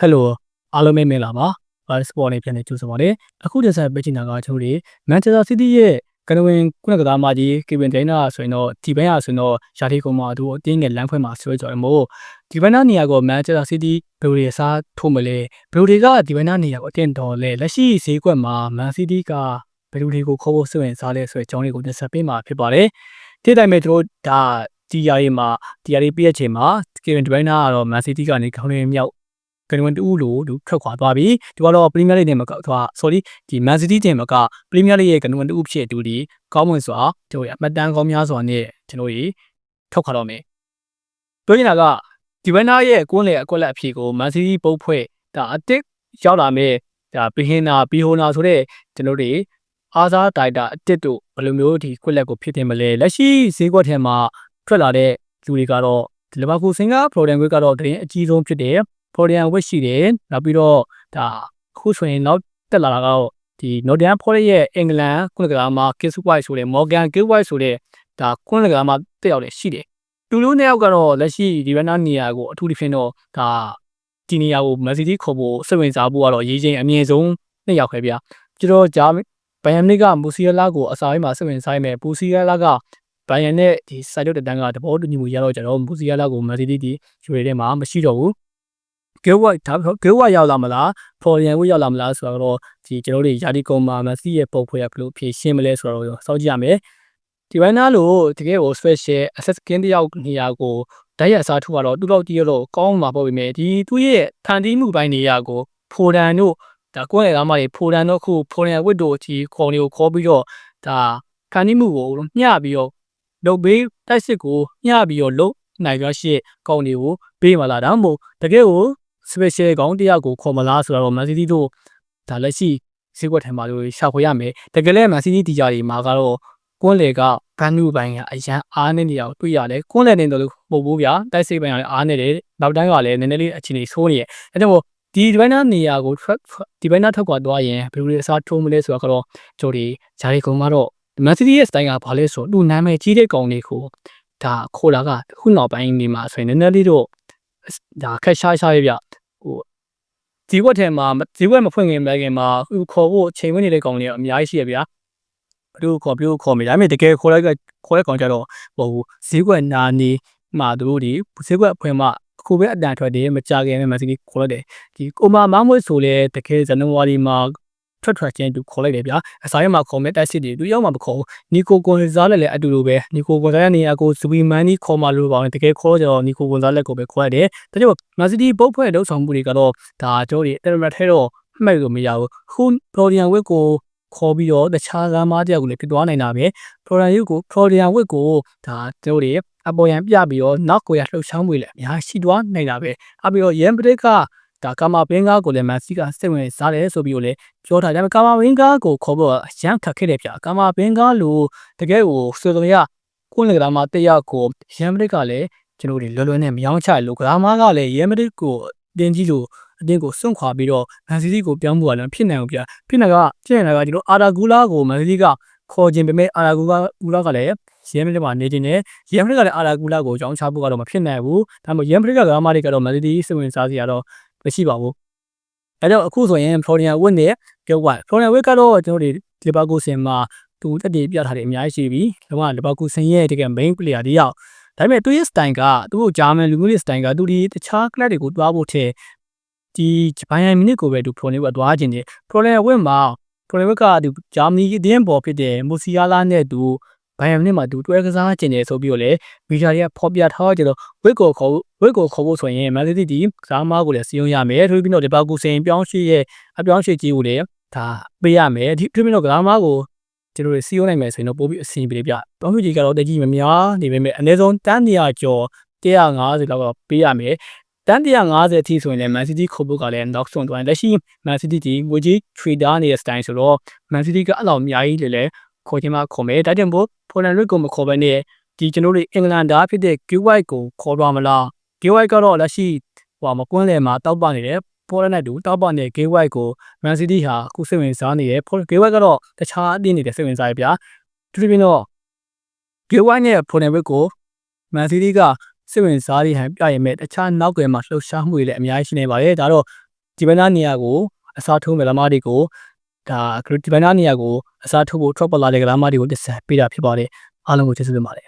ဟယ်လိုအားလုံးပဲမင်္ဂလာပါဘာစပေါ်နေပြန်နေကြိုးစားပါတယ်အခုတက်ဆက်ပေးချင်တာကကျွန်တော်တို့မန်ချက်စတာစီးတီးရဲ့ကနဝင်ခုနကစားမကြီးကီဗင်ဒိန်းနာဆိုရင်တော့ဒီဘက်ရဆိုရင်တော့ယာတီကုံမာတို့အတင်းငယ်လမ်းဖွဲမှာဆွဲကြော်ရမို့ဒီဘက်နာနေရာကိုမန်ချက်စတာစီးတီးဘယ်လိုတွေအစားထိုးမလဲဘယ်လိုတွေကဒီဘက်နာနေရာကိုအတင်းတော်လဲလက်ရှိဈေးကွက်မှာမန်စီးတီးကဘယ်လိုတွေကိုခေါ်ဖို့စွန့်စားလဲဆိုတဲ့အကြောင်းလေးကိုတက်ဆက်ပေးမှာဖြစ်ပါတယ်ဒီတိုင်းပဲတို့ဒါဒီယာရီမှာဒီယာရီပြည့်ချိန်မှာကီဗင်ဒိန်းနာကတော့မန်စီးတီးကနေခေါင်းရင်းမြောက် ကနဝင်တူလို့သူထွက်ခွာသွားပြီဒီကတော့ပရီးမီးယားလိဂ်နဲ့မကသူက sorry ဒီမန်စီးတီးတင်မကပရီးမီးယားလိဂ်ရဲ့ကနဝင်တူဖြစ်တူဒီကောင်းမွန်စွာတို့ရအမတန်ကောင်းများစွာနဲ့ကျွန်တော်ကြီးထွက်ခွာတော့မယ်ပြောနေတာကဒီဘန်နာရဲ့ကွန်းလေအကွက်လက်အဖြေကိုမန်စီးတီးပုတ်ဖွဲ့ဒါအတစ်ရောက်လာမဲ့ဒါဘီဟင်နာဘီဟိုနာဆိုတဲ့ကျွန်တော်တွေအားစားတိုင်တာအတစ်တို့ဘယ်လိုမျိုးဒီကွက်လက်ကိုဖြစ်တင်မလဲလက်ရှိဈေးကွက်ထဲမှာထွက်လာတဲ့လူတွေကတော့ဒီလီဗာပူးစင်ကပရိုဒန်ကွက်ကတော့တရင်အကြီးဆုံးဖြစ်တယ် Florian ဝက်ရှိတယ်နောက်ပြီးတော့ဒါအခုဆိုရင်နောက်တက်လာတာကတော့ဒီ Nottingham Forest ရဲ့အင်္ဂလန်ကုလကစားမှာ Kiss White ဆိုတဲ့ Morgan Gill White ဆိုတဲ့ဒါကုလကစားမှာတက်ရောက်တယ်ရှိတယ်တူလူနှစ်ယောက်ကတော့လက်ရှိဒီဘက်နာနေရာကိုအထူးသဖြင့်တော့ဒါဒီနေရာကို Man City ခေါ်ဖို့စိတ်ဝင်စားဖို့ကတော့ရေးချင်းအမြင့်ဆုံးနှစ်ယောက်ပဲဗျာကျွန်တော်ဂျာဘိုင်ယန်နစ်ကမူစီယာလာကိုအစာပိုင်းမှာစိတ်ဝင်စားမယ်ပူစီယာလာကဘိုင်ယန်နဲ့ဒီစိုက်တော့တတန်းကတဘောတူညီမှုရတော့ကြတော့မူစီယာလာကို Man City ဒီယူရတဲ့မှာမရှိတော့ဘူး Gill White ဒါ Gill White ရောက်လာမလား Florian ကိုရောက်လာမလားဆိုတော့ဒီကျွန်တော်တို့ယာဒီကုံမှာမစီရဲ့ပုံဖွဲ့ရဘလို့ဖြည့်ရှင်းမလဲဆိုတော့စောင့်ကြည့်ရမယ်ဒီဘန်နာလို့တကယ်ကို special access skin တယောက်နေရာကိုဓာတ်ရအစားထိုးတော့တူတော့တီးရတော့ကောင်းမှာပေါ့ပြီမယ်ဒီသူ့ရဲ့ဖန်တီးမှုပိုင်းနေရာကိုဖိုဒန်တို့ဒါကိုယ့်ရဲ့ကားမတွေဖိုဒန်တို့ခုဖိုဒန်ဝစ်တို့ဒီခေါ်နေကိုခေါ်ပြီးတော့ဒါဖန်တီးမှုကိုမျှပြီးတော့လုတ်ဘေးတိုက်စစ်ကိုမျှပြီးတော့လုတ်နိုင်ရရှိကောင်းတွေကိုပေးမလားဒါမှမဟုတ်တကယ်ကို special ကောင်းတယောက်ကိုခေါ်မလားဆိုတော့ Man City တို့ဒါလက်ရှိဈေးကွက်ထဲမှာလို့ရှာဖွေရမယ်တကယ်လဲ Man City တီဂျာတွေမှာကတော့ကွန်းလေကဘန်နူပိုင်းကအရန်အားနေနေအောင်တွေ့ရတယ်ကွန်းလေနေတယ်လို့ပို့ဖို့ဗျာတိုက်စိတ်ပိုင်းကလည်းအားနေတယ်နောက်တိုင်းကလည်းနည်းနည်းလေးအခြေအနေဆိုးနေရဲ့အဲကြောင့်မို့ဒီဒီဘိုင်းနာနေရာကိုဒီဘိုင်းနာထွက်ခွာသွားရင်ဘယ်လိုလဲအစားထိုးမလဲဆိုတော့ကျွန်တော်ဒီဂျာရီကုံကတော့ Man City ရဲ့ style ကဘာလဲဆိုတော့သူနာမည်ကြီးတဲ့ကောင်တွေကိုဒါခိုလာကခုနောက်ပိုင်းနေမှာဆိုရင်နည်းနည်းလေးတော့ဒါခက်ရှားရှားရဲ့ဗျ ဟိုဒီဝက်ထဲမှာဒီဝက်မဖွင့်ခင်မခင်မှာဟိုခေါ်ဖို့ချိန်ဝင်နေတဲ့ကောင်တွေအများကြီးရှိရဗျာဘယ်လိုခေါ်ပြလို့ခေါ်မိဒါပေမဲ့တကယ်ခေါ်လိုက်ကခေါ်တဲ့ကောင်ကြတော့ဟိုဈေးကွက်နာနေမှာသူတို့ဒီဈေးကွက်အဖွင့်မှာအခုပဲအတန်ထွက်တယ်မကြခင်မဲ့မစီးခေါ်လိုက်တယ်ဒီကိုမာမောင်းမွေးဆိုလဲတကယ်ဇန်နဝါရီမှာ ထွက်ထွက်ချင်းသူခေါ်လိုက်တယ်ဗျာအစားရမှာခေါ်မဲ့တိုက်စစ်တွေသူရောက်မှာမခေါ်နီကိုကွန်ဇာလက်လည်းအတူတူပဲနီကိုကွန်ဇာလက်နေရာကိုဇူဘီမန်နီခေါ်မှလို့ပါဝင်တကယ်ခေါ်ကြတော့နီကိုကွန်ဇာလက်ကိုပဲခေါ်ရတယ်ဒါကြောင့်မန်စီးတီးပုတ်ဖွဲ့လှုပ်ဆောင်မှုတွေကတော့ဒါကြောတွေတယ်မတ်ထဲတော့မှတ်လို့မရဘူးခုဖလော်ဒီယန်ဝစ်ကိုခေါ်ပြီးတော့တခြားကားမားတယောက်ကိုလည်းဖြစ်သွားနိုင်တာပဲဖလော်ဒီယန်ဝစ်ကိုဖလော်ဒီယန်ဝစ်ကိုဒါတို့တွေအပေါ်ရန်ပြပြီးတော့နောက်ကိုရလှုပ်ရှားမှုတွေလည်းအများရှိသွားနိုင်တာပဲအပြီးတော့ရန်ပရစ်က ဒါကာမာဘင်္ဂါကိုလည်းမန်စီကစိတ်ဝင်စားတယ်ဆိုပြီးတော့လည်းပြောထားတယ်ဒါပေမဲ့ကာမာဘင်္ဂါကိုခေါ်ဖို့အရန်ခက်ခဲ့တယ်ဗျာကာမာဘင်္ဂါလိုတကယ်ကိုဆိုလိုရကိုယ်လည်းကမာတယောက်ကိုရန်မရစ်ကလည်းကျွန်တော်တို့လွယ်လွယ်နဲ့မယောင်းချလို့ကမာကလည်းရန်မရစ်ကိုတင်းကြီးလို့အတင်းကိုစွန့်ခွာပြီးတော့မန်စီစီကိုပြောင်းဖို့ကလည်းဖြစ်နိုင်ဘူးဗျာဖြစ်နိုင်ကဖြစ်နိုင်ကကျွန်တော်အာရာဂူလာကိုမန်စီစီကခေါ်ခြင်းပေမဲ့အာရာဂူလာဂူလာကလည်းရန်မရစ်မှာနေခြင်းနဲ့ရန်မရစ်ကလည်းအာရာဂူလာကိုကြောင်းချဖို့ကတော့မဖြစ်နိုင်ဘူးဒါမှမဟုတ်ရန်မရစ်ကကမာတွေကတော့မန်စီစီစိတ်ဝင်စားစရာတော့ မရှိပါဘူးအဲတော့အခုဆိုရင် Florian Witt နဲ့ Gil White Florian Witt ကတော့ကျွန်တော်တို့ဒီပါကိုစင်မှာသူတက်တည်ပြထားတယ်အများကြီးရှိပြီ။လုံးဝဒီပါကိုစင်ရဲ့တကယ် main player တယောက်ဒါပေမဲ့သူရဲ့ style ကသူ့ကိုဂျာမန်လူမျိုးရဲ့ style ကသူဒီတခြား club တွေကိုတွားဖို့ထဲဒီဂျပန်မိနစ်ကိုပဲသူ Florian Witt တွားခြင်းတယ် Florian Witt မှာ Florian Witt ကသူဂျာမနီအသင်းပေါ်ဖြစ်တဲ့မူစီယာလာနဲ့သူ ဘိုင်ယန်နဲ့မှသူတွဲကစားကျင်တယ်ဆိုပြီးတော့လေမီဒီယာတွေကဖော်ပြထားကြတော့ဝစ်ကိုခေါ်ဝစ်ကိုခေါ်ဖို့ဆိုရင်မန်စီးတီးဒီကစားမားကိုလည်းစီယုံရမယ်ထို့ပြီးတော့ဒီပါကူစင်ပြောင်းရွှေ့ရဲ့အပြောင်းရွှေ့ကြီးကိုလည်းဒါပေးရမယ်ဒီထို့ပြီးတော့ကစားမားကိုကျွန်တော်တို့စီယုံနိုင်မယ်ဆိုရင်တော့ပို့ပြီးအဆင်ပြေပြပြောင်းရွှေ့ကြီးကတော့တကြီးမများနေပေမဲ့အနည်းဆုံးတန်း100ကျော်150လောက်တော့ပေးရမယ်တန်း150အထိဆိုရင်လည်း Man City ခုတ်ဖို့ကလည်း knock ဆုံးသွားတယ်လက်ရှိ Man City ဒီငွေကြီး trader နေတဲ့ style ဆိုတော့ Man City ကအလောက်အများကြီးလေလေ ခေါ်ချင်မှခေါ်မယ်ဒါကြောင့်မို့ဖိုလန်ရစ်ကိုမခေါ်ဘဲနဲ့ဒီကျွန်တော်တို့အင်္ဂလန်သားဖြစ်တဲ့ Q White ကိုခေါ်သွားမလား Q White ကတော့လက်ရှိဟိုမကွန်းလေမှာတောက်ပနေတယ်ဖိုလန်နဲ့တူတောက်ပနေတဲ့ Q White ကို Man City ဟာအခုစိတ်ဝင်စားနေတယ် Q White ကတော့တခြားအသင်းတွေစိတ်ဝင်စားရဗျာသူတို့ပြင်တော့ Q White နဲ့ဖိုလန်ရစ်ကို Man City ကစိတ်ဝင်စားတဲ့ဟန်ပြရမယ်တခြားနောက်ွယ်မှာလှုပ်ရှားမှုတွေလည်းအများကြီးရှိနေပါတယ်ဒါတော့ဒီဘက်နာနေရာကိုအစားထိုးမယ်လမားတွေကိုဒါဒီဘက်နာနေရာကို အစားထိုးဖို့ drop လာတဲ့ကလာမတွေကိုတက်ဆက်ပေးတာဖြစ်ပါတယ်အားလုံးကိုကျေးဇူးတင်ပါတယ်